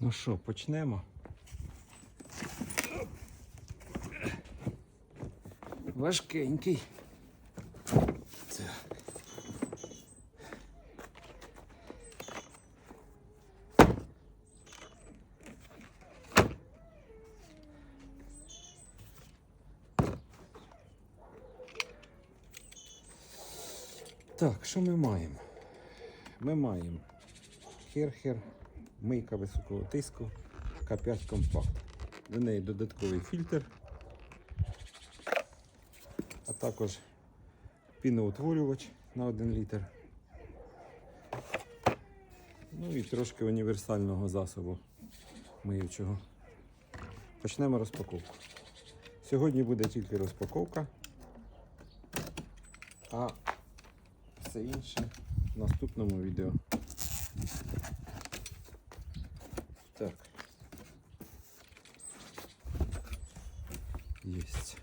Ну що, почнемо. Важкенький. Так. Що ми маємо? Ми маємо хер-хер, мийка високого тиску, К5 компакт. В неї додатковий фільтр, а також піноутворювач на 1 літр. Ну і трошки універсального засобу миючого. Почнемо розпаковку. Сьогодні буде тільки розпаковка, а все інше в наступному відео. Так. Єсть.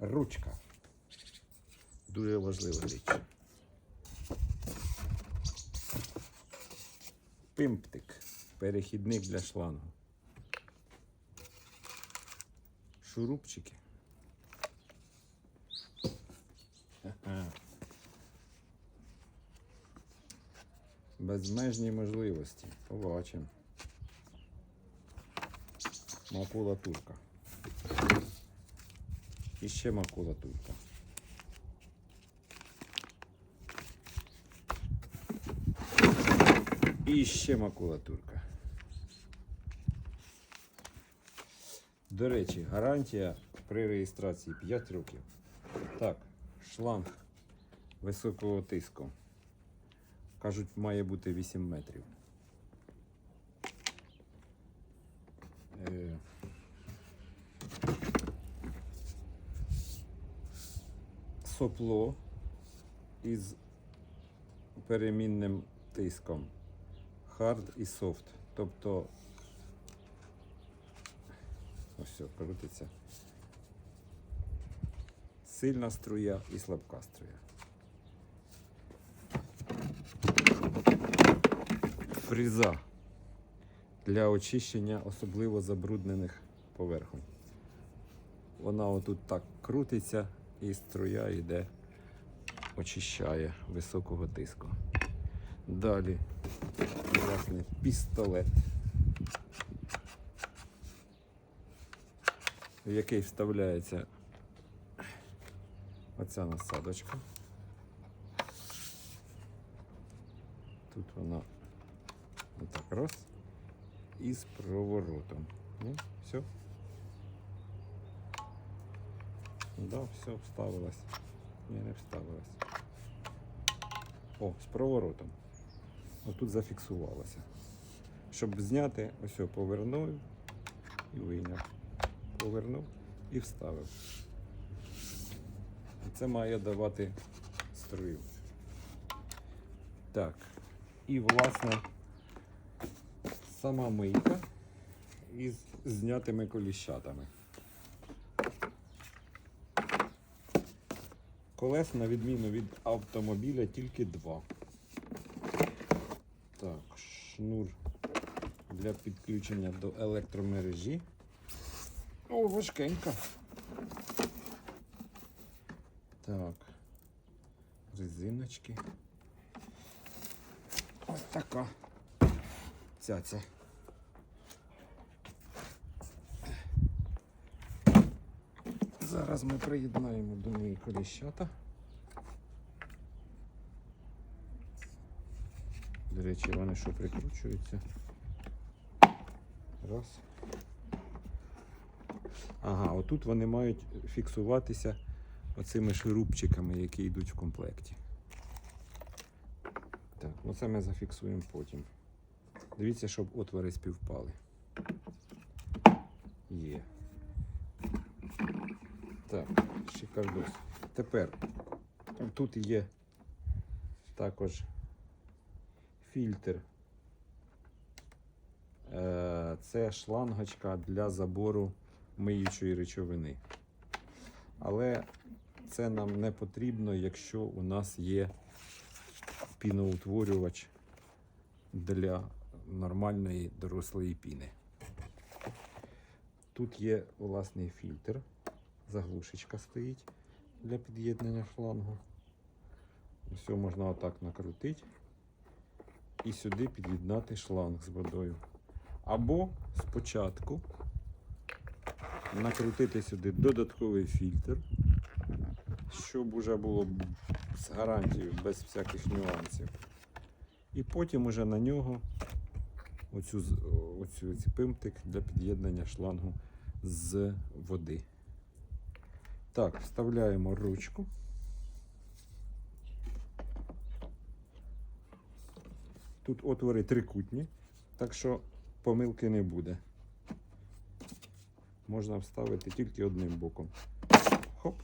Ручка. Дуже важлива річ. Пимптик. Перехідник для шлангу. Шурупчики. Ага. Безмежні можливості. Побачимо. Макулатурка. І ще макулатурка. І ще макулатурка. До речі, гарантія при реєстрації 5 років. Так, шланг високого тиску. Кажуть, має бути 8 метрів. Е, Сопло із перемінним тиском. Hard і soft. Тобто ось все, крутиться. Сильна струя і слабка струя. Фріза для очищення особливо забруднених поверхонь. Вона отут так крутиться і струя йде, очищає високого тиску. Далі, власне, пістолет, в який вставляється оця насадочка. Тут вона отак раз і з проворотом. Ну, все. Да, все, вставилась. Ні, не вставилась. О, з проворотом. Отут зафіксувалося. Щоб зняти, ось повернув і вийняв. Повернув і вставив. І це має давати струю. Так. І власне сама мийка із знятими коліщатами. Колес, на відміну від автомобіля, тільки два. Так, шнур для підключення до електромережі. О, важкенька. Так. Резиночки. Ось така. Цяця. Зараз ми приєднаємо до неї коліщата. До речі, вони що прикручуються. Раз. Ага, отут вони мають фіксуватися оцими шурупчиками, які йдуть в комплекті. Так, оце ми зафіксуємо потім. Дивіться, щоб отвори співпали. Є. Так, шикардос. Тепер тут є також фільтр. Е, Це шлангочка для забору миючої речовини. Але це нам не потрібно, якщо у нас є піноутворювач для нормальної дорослої піни. Тут є власний фільтр, заглушечка стоїть для під'єднання шлангу. Все можна отак накрутити і сюди під'єднати шланг з водою. Або спочатку накрутити сюди додатковий фільтр, щоб уже було з гарантією, без всяких нюансів. І потім уже на нього оцю, оцю ці пимтик для під'єднання шлангу з води. Так, вставляємо ручку. Тут отвори трикутні, так що помилки не буде. Можна вставити тільки одним боком. Хоп.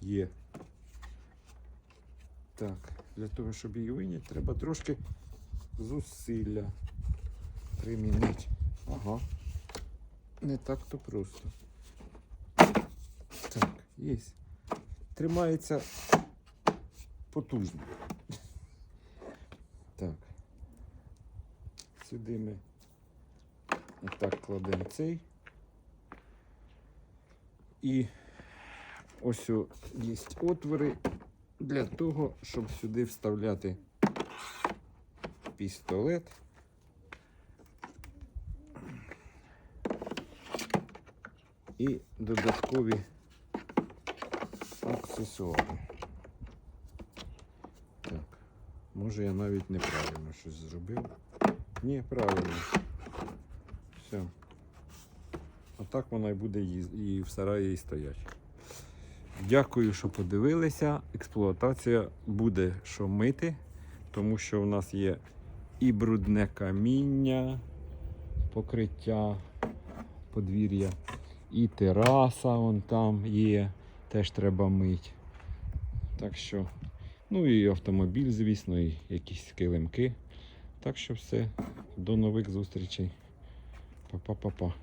Є. Так, для того, щоб її виняти, треба трошки зусилля примінити. Ага. Не так то просто. Є. Тримається потужно. Так. Сюди ми отак кладемо цей. І ось є отвори для того, щоб сюди вставляти пістолет. І додаткові аксесуари. Так, може я навіть неправильно щось зробив. Ні, правильно. Все. А так вона і буде і в сараї і стоять. Дякую, що подивилися. Експлуатація буде що мити, тому що в нас є і брудне каміння, покриття подвір'я, і тераса вон там є, теж треба мити. Так що, ну і автомобіль, звісно, і якісь килимки. Так що все, до нових зустрічей. Па-па-па-па.